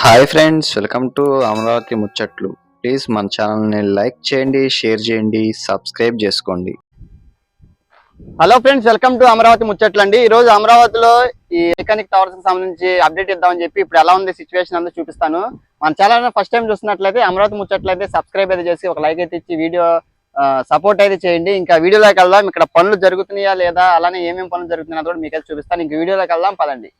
Hi friends welcome to Amaravati ముచ్చట్లు. Please మన ఛానల్ని లైక్ చేయండి షేర్ చేయండి సబ్స్క్రైబ్ చేసుకోండి. Hello friends welcome to Amaravati ముచ్చట్లు అండి ఈ రోజు అమరావతిలో ఈ మెకానిక్ టవర్స్కి సంబంధించి అప్డేట్ ఇద్దామని చెప్పి ఇప్పుడు ఎలా ఉంది సిచ్యువేషన్ అంతా చూపిస్తాను. మన ఛానల్ ఫస్ట్ టైం చూసినట్లయితే అమరావతి ముచ్చట్లు అయితే సబ్స్క్రైబ్ అయితే చేసి ఒక లైక్ అయితే ఇచ్చి వీడియో సపోర్ట్ అయితే చేయండి. ఇంకా వీడియోలోకి వెళ్దాం. ఇక్కడ పనులు జరుగుతున్నాయా లేదా అలానే ఏమేమి పనులు జరుగుతున్నాయో కూడా మీకు అయితే చూపిస్తాను. ఇంక వీడియోలోకి వెళ్దాం పదండి.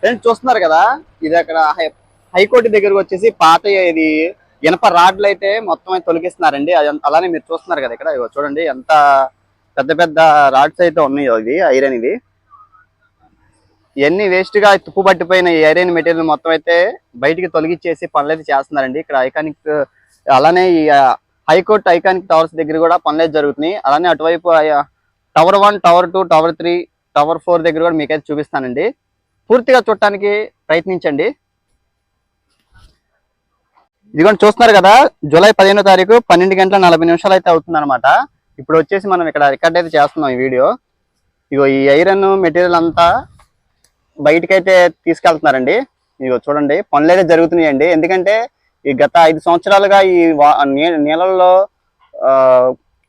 ఫ్రెండ్స్ చూస్తున్నారు కదా? ఇది అక్కడ హైకోర్టు దగ్గరకు వచ్చేసి పాత ఇది ఇనప రాడ్లు అయితే మొత్తం అయితే తొలగిస్తున్నారండి. అలానే మీరు చూస్తున్నారు కదా ఇక్కడ. చూడండి ఎంత పెద్ద పెద్ద రాడ్స్ అయితే ఉన్నాయో ఇది ఐరన్ ఇది ఇవన్నీ వేస్ట్గా తుప్పు పట్టిపోయిన ఈ ఐరన్ మెటీరియల్ మొత్తం అయితే బయటికి తొలగించేసి పనులు అయితే చేస్తున్నారండి. ఇక్కడ ఐకానిక్ అలానే ఈ హైకోర్టు ఐకానిక్ టవర్స్ దగ్గర కూడా పనులు అయితే జరుగుతున్నాయి. అలానే అటువైపు tower one tower two tower three tower four దగ్గర కూడా మీకైతే చూపిస్తానండి. పూర్తిగా చూడటానికి ప్రయత్నించండి. ఇదిగోండి చూస్తున్నారు కదా జూలై పదిహేనో తారీఖు పన్నెండు గంటల నలభై నిమిషాలు అయితే అవుతుందన్నమాట. ఇప్పుడు వచ్చేసి మనం ఇక్కడ రికార్డ్ అయితే చేస్తున్నాం ఈ వీడియో. ఇగో ఈ ఐరన్ మెటీరియల్ అంతా బయటకైతే తీసుకెళ్తున్నారండి. ఇగో చూడండి పనులు అయితే జరుగుతున్నాయండి. ఎందుకంటే ఈ గత ఐదు సంవత్సరాలుగా ఈ వా- నీ- నీళ్ళల్లో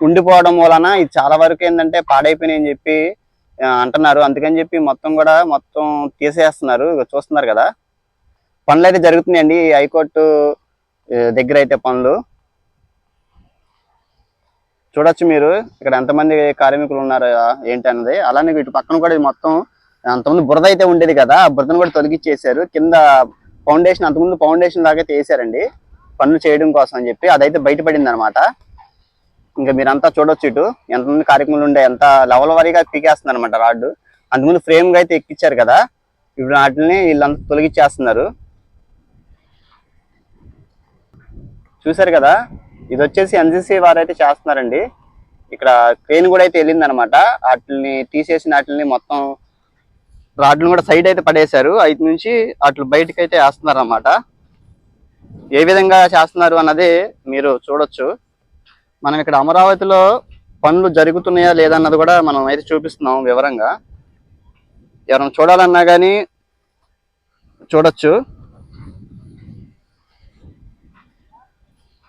ఉండిపోవడం వలన ఇది చాలా వరకు ఏంటంటే పాడైపోయినాయి అని చెప్పి అంటున్నారు. అందుకని చెప్పి మొత్తం కూడా మొత్తం తీసేస్తున్నారు. చూస్తున్నారు కదా. పనులు అయితే జరుగుతున్నాయండి హైకోర్టు దగ్గర అయితే పనులు. చూడొచ్చు మీరు. ఇక్కడ ఎంతమంది కార్మికులు ఉన్నారు ఏంటి అన్నది. అలానే వీటి పక్కన కూడా మొత్తం అంతకుముందు బురద అయితే ఉండేది కదా. ఆ బురదను కూడా తొలగిచ్చేసారు కింద ఫౌండేషన్ అంతకుముందు ఫౌండేషన్ లాగా అయితే వేసారండి పనులు చేయడం కోసం అని చెప్పి అదైతే బయటపడింది అనమాట ఇంకా మీరంతా చూడొచ్చు ఇటు. ఎంతమంది కార్యక్రమాలు ఉండే ఎంత లెవెల్ వారీగా పీకేస్తున్నారు అనమాట రాడ్డు. అంతకుముందు ఫ్రేమ్గా అయితే ఎక్కిచ్చారు కదా. ఇప్పుడు వాటిని వీళ్ళంతా తొలగిచ్చేస్తున్నారు. చూసారు కదా? ఇది వచ్చేసి ఎన్సీసీ వారు అయితే చేస్తున్నారండి. ఇక్కడ క్రెయిన్ కూడా అయితే వెళ్ళింది అనమాట వాటిని తీసేసిన వాటిని మొత్తం రాడ్లను కూడా సైడ్ అయితే పడేశారు. ఐదు నుంచి అట్లు బయటకు అయితే వేస్తున్నారు అనమాట ఏ విధంగా చేస్తున్నారు అన్నది మీరు చూడొచ్చు. మనం ఇక్కడ అమరావతిలో పనులు జరుగుతున్నాయా లేదన్నది కూడా మనం అయితే చూపిస్తున్నాం వివరంగా. ఎవరైనా చూడాలన్నా కానీ చూడొచ్చు.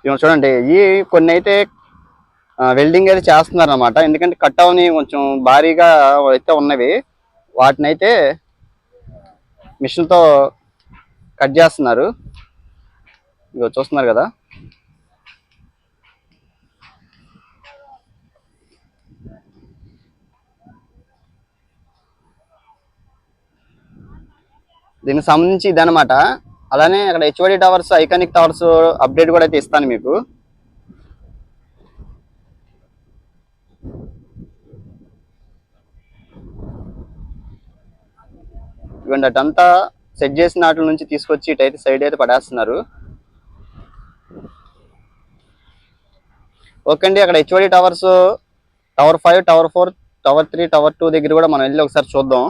ఇవి చూడండి ఈ కొన్ని అయితే వెల్డింగ్ అయితే చేస్తున్నారు అనమాట ఎందుకంటే కట్ అవని కొంచెం భారీగా అయితే ఉన్నవి. వాటిని అయితే మిషన్తో కట్ చేస్తున్నారు. ఇగో చూస్తున్నారు కదా. దీనికి సంబంధించి ఇదనమాట అలానే అక్కడ HOD towers iconic towers update కూడా అయితే ఇస్తాను మీకు. ఇవ్వండి అటంతా సెట్ చేసిన వాటి నుంచి తీసుకొచ్చి ఇటైతే సైడ్ అయితే పడేస్తున్నారు. ఓకే అండి అక్కడ HOD towers tower five tower four tower three tower two దగ్గర కూడా మనం వెళ్ళి ఒకసారి చూద్దాం.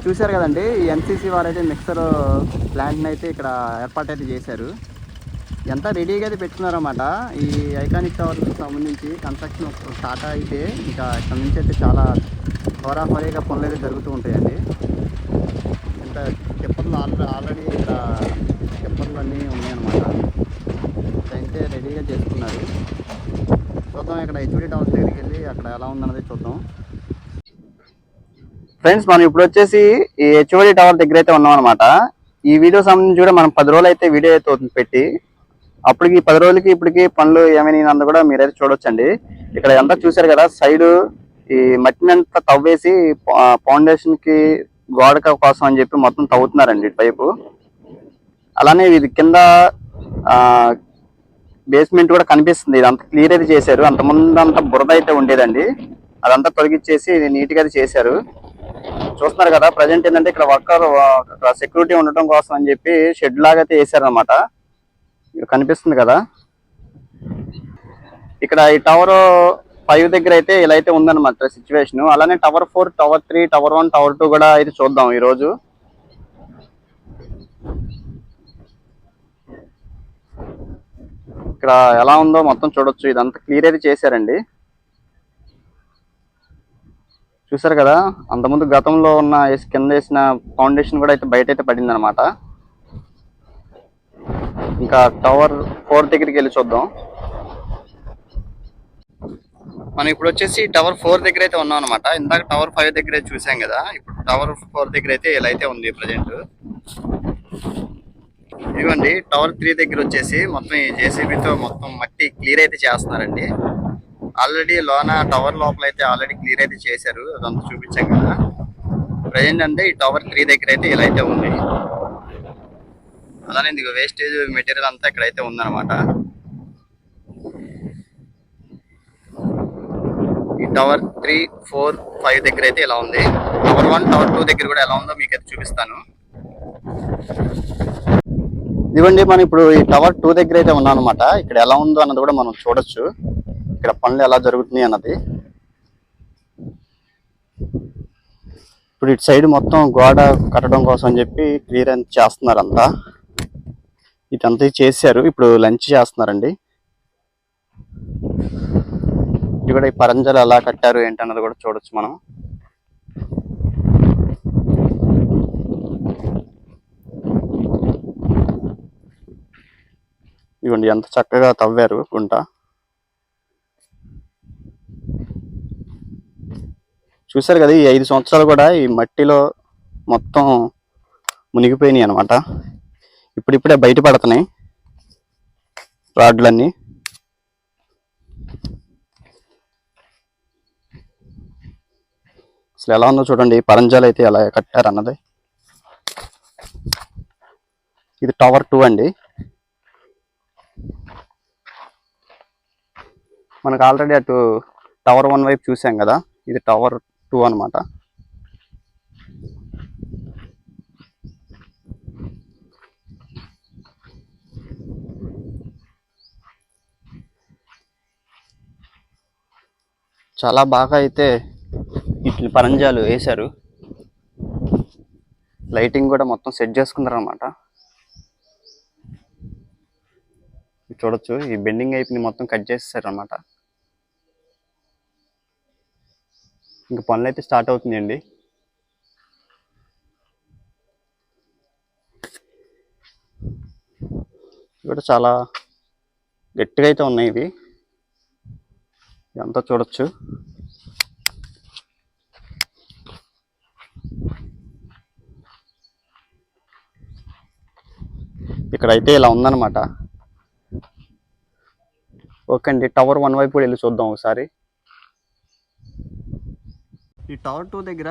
ఇది చూశారు కదండి ఈ ఎన్సీసీ వారు అయితే మిక్సర్ ప్లాంట్ని అయితే ఇక్కడ ఏర్పాటు అయితే చేశారు. ఎంత రెడీగా అయితే పెట్టుకున్నారన్నమాట ఈ ఐకానిక్ టవర్కి సంబంధించి కన్స్ట్రక్షన్ స్టార్ట్ అయితే ఇంకా ఇక్కడ నుంచి అయితే చాలా హోరాహోరీగా పనులు అయితే జరుగుతూ ఉంటాయండి. ఇంత టిప్పర్లు ఆల్రెడీ ఆల్రెడీ ఇక్కడ టిప్పర్లు అన్నీ ఉన్నాయన్నమాట. అయితే రెడీగా చేసుకున్నారు. చూద్దాం ఇక్కడ హెచ్డి టవర్స్ దగ్గరికి వెళ్ళి అక్కడ ఎలా ఉందన్నది చూద్దాం. ఫ్రెండ్స్ మనం ఇప్పుడు వచ్చేసి ఈ హెచ్ఓడి టవర్ దగ్గర అయితే ఉన్నాం అనమాట ఈ వీడియో సంబంధించి కూడా మనం పది రోజులు అయితే వీడియో అయితే అవుతుంది పెట్టి అప్పటికి పది రోజులకి ఇప్పటికి పనులు ఏమైనా కూడా మీరైతే చూడొచ్చండి. ఇక్కడ ఎంత చూసారు కదా సైడ్ ఈ మట్టిని అంతా తవ్వేసి ఫౌండేషన్కి గోడక కోసం అని చెప్పి మొత్తం తవ్వుతున్నారండి పైపు అలానే ఇది కింద బేస్మెంట్ కూడా కనిపిస్తుంది. ఇదంతా క్లియర్ అయితే చేశారు. అంత ముందు అంతా బురద అయితే ఉండేదండి. అదంతా తొలగించేసి నీట్గా అయితే చేశారు. చూస్తున్నారు కదా ప్రజెంట్ ఏంటంటే ఇక్కడ వర్కర్ సెక్యూరిటీ ఉండటం కోసం అని చెప్పి షెడ్ లాగా అయితే వేసారనమాట కనిపిస్తుంది కదా. ఇక్కడ ఈ టవర్ ఫైవ్ దగ్గర అయితే ఇలా అయితే ఉందన్నమాట సిచ్యువేషన్ అలానే tower four tower three tower one tower two కూడా అయితే చూద్దాం ఈ రోజు ఇక్కడ ఎలా ఉందో మొత్తం చూడొచ్చు. ఇదంతా క్లియర్ అయితే చేశారండి. చూసారు కదా అంతకుముందు గతంలో ఉన్న కింద వేసిన ఫౌండేషన్ కూడా అయితే బయట అయితే పడింది అనమాట ఇంకా టవర్ ఫోర్ దగ్గరికి వెళ్ళి చూద్దాం. మనం ఇప్పుడు వచ్చేసి టవర్ ఫోర్ దగ్గర అయితే ఉన్నాం అనమాట ఇందాక టవర్ ఫైవ్ దగ్గర అయితే చూసాం కదా ఇప్పుడు టవర్ ఫోర్ దగ్గర అయితే ఇలా అయితే ఉంది ప్రజెంట్. ఇదిగోండి టవర్ త్రీ దగ్గర వచ్చేసి మొత్తం ఈ జేసీబీతో మొత్తం మట్టి క్లియర్ అయితే చేస్తున్నారండి. ఆల్రెడీ లోన టవర్ లోపల అయితే ఆల్రెడీ క్లియర్ అయితే చేశారు. అదంతా చూపించాం కదా. ప్రజెంట్ అంటే ఈ టవర్ త్రీ దగ్గర అయితే ఇలా అయితే ఉంది. అలానే ఇందుకు వేస్టేజ్ మెటీరియల్ అంతా ఇక్కడైతే ఉందన్నమాట. ఈ టవర్ త్రీ ఫోర్ ఫైవ్ దగ్గర అయితే ఇలా ఉంది. టవర్ వన్ టవర్ టూ దగ్గర కూడా ఎలా ఉందో మీకు అయితే చూపిస్తాను. ఇదిగోండి మనం ఇప్పుడు ఈ టవర్ టూ దగ్గర అయితే ఉన్నాం అనమాట ఇక్కడ ఎలా ఉందో అన్నది కూడా మనం చూడొచ్చు. ఇక్కడ పనులు ఎలా జరుగుతున్నాయి అన్నది. ఇప్పుడు ఇటు సైడ్ మొత్తం గోడ కట్టడం కోసం అని చెప్పి క్లియరెన్స్ చేస్తున్నారు అంతా ఇదంతా చేశారు. ఇప్పుడు లంచ్ చేస్తున్నారండి. ఇది కూడా ఈ పరంజలు ఎలా కట్టారు ఏంటన్నది కూడా చూడొచ్చు మనం. ఇవ్వండి ఎంత చక్కగా తవ్వారు గుంట. చూసారు కదా ఈ ఐదు సంవత్సరాలు కూడా ఈ మట్టిలో మొత్తం మునిగిపోయినాయి అనమాట ఇప్పుడిప్పుడే బయటపడుతున్నాయి రాడ్లన్నీ. అసలు ఎలా ఉందో చూడండి పరంజాలు అయితే ఎలా కట్టారు అన్నది. ఇది టవర్ టూ అండి. మనకు ఆల్రెడీ అటు టవర్ వన్ వైపు చూసాం కదా ఇది టవర్ టూ అన్నమాట. చాలా బాగా అయితే ఇట్ల పరంజాలు వేశారు. లైటింగ్ కూడా మొత్తం సెట్ చేసుకున్నారు అనమాట చూడొచ్చు ఈ బెండింగ్ అయిపోయి మొత్తం కట్ చేసేసారు అనమాట ఇంకా పనులు అయితే స్టార్ట్ అవుతుందండి ఇక్కడ కూడా చాలా గట్టిగా అయితే ఉన్నాయి ఇవి. ఇదంతా చూడొచ్చు. ఇక్కడైతే ఇలా ఉందన్నమాట. ఓకే అండి టవర్ వన్ వైపు కూడా వెళ్ళి చూద్దాం ఒకసారి. ఈ టవర్ టూ దగ్గర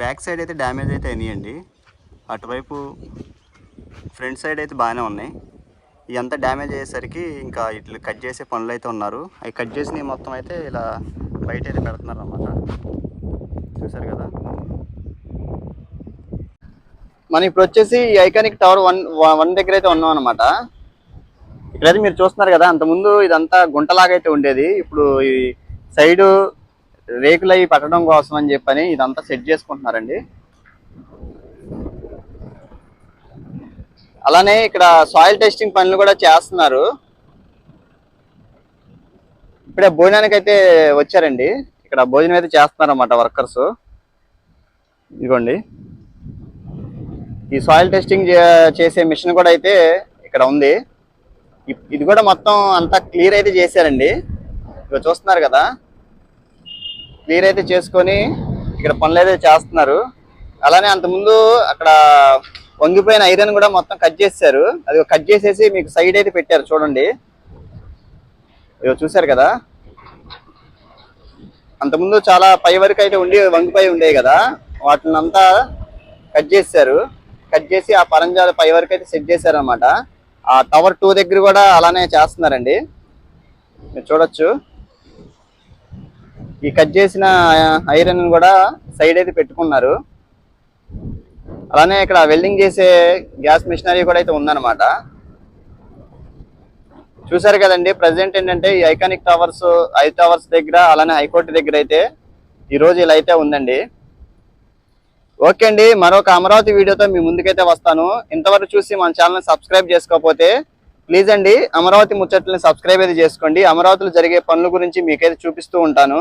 బ్యాక్ సైడ్ అయితే డ్యామేజ్ అయితే అయినాయండి. అటువైపు ఫ్రంట్ సైడ్ అయితే బాగానే ఉన్నాయి. ఇదంతా డ్యామేజ్ అయ్యేసరికి ఇంకా ఇట్లా కట్ చేసే పనులు అయితే ఉన్నారు. అవి కట్ చేసినవి మొత్తం అయితే ఇలా బయట అయితే పెడుతున్నారు అన్నమాట చూసారు కదా? మనం ఇప్పుడు వచ్చేసి ఈ ఐకానిక్ టవర్ వన్ వన్ దగ్గర అయితే ఉన్నాం అనమాట ఇక్కడైతే మీరు చూస్తున్నారు కదా అంతకుముందు ఇదంతా గుంటలాగా అయితే ఉండేది. ఇప్పుడు ఈ సైడు రేకులు అవి పట్టడం కోసం అని చెప్పని ఇదంతా సెట్ చేసుకుంటున్నారండి. అలానే ఇక్కడ సాయిల్ టెస్టింగ్ పనులు కూడా చేస్తున్నారు. ఇప్పుడే భోజనానికి అయితే వచ్చారండి. ఇక్కడ భోజనం అయితే చేస్తున్నారు అన్నమాట వర్కర్స్. ఇదిగోండి. ఈ సాయిల్ టెస్టింగ్ చేసే మిషన్ కూడా అయితే ఇక్కడ ఉంది. ఇది కూడా మొత్తం అంతా క్లియర్ అయితే చేశారండి. ఇక చూస్తున్నారు కదా. క్లియర్ అయితే చేసుకొని ఇక్కడ పనులు అయితే చేస్తున్నారు. అలానే అంతకుముందు అక్కడ వంగిపోయిన ఐరన్ కూడా మొత్తం కట్ చేశారు అది కట్ చేసేసి మీకు సైడ్ అయితే పెట్టారు చూడండి. ఇదో చూశారు కదా? అంతకుముందు చాలా పై వరకు అయితే ఉండి వంగిపోయి ఉండేవి కదా? వాటిని అంతా కట్ చేశారు కట్ చేసి ఆ పరంజాలు పై వరకు అయితే సెట్ చేశారు అనమాట ఆ టవర్ టూ దగ్గర కూడా అలానే చేస్తున్నారండి. మీరు చూడొచ్చు. ఈ కట్ చేసిన ఐరన్ కూడా సైడ్ అయితే పెట్టుకున్నారు. అలానే ఇక్కడ వెల్డింగ్ చేసే గ్యాస్ మిషనరీ కూడా అయితే ఉందన్నమాట. చూసారు కదండి ప్రజెంట్ ఏంటంటే ఈ ఐకానిక్ టవర్స్ ఐ టవర్స్ దగ్గర అలానే హైకోర్టు దగ్గర అయితే ఈరోజు ఇలా అయితే ఉందండి. ఓకే అండి మరొక అమరావతి వీడియోతో మీ ముందుకైతే వస్తాను. ఇంతవరకు చూసి మన ఛానల్ సబ్స్క్రైబ్ చేసుకోకపోతే ప్లీజ్ అండి అమరావతి ముచ్చట్లని సబ్స్క్రైబ్ అయితే చేసుకోండి. అమరావతిలో జరిగే పనుల గురించి మీకైతే చూపిస్తూ ఉంటాను.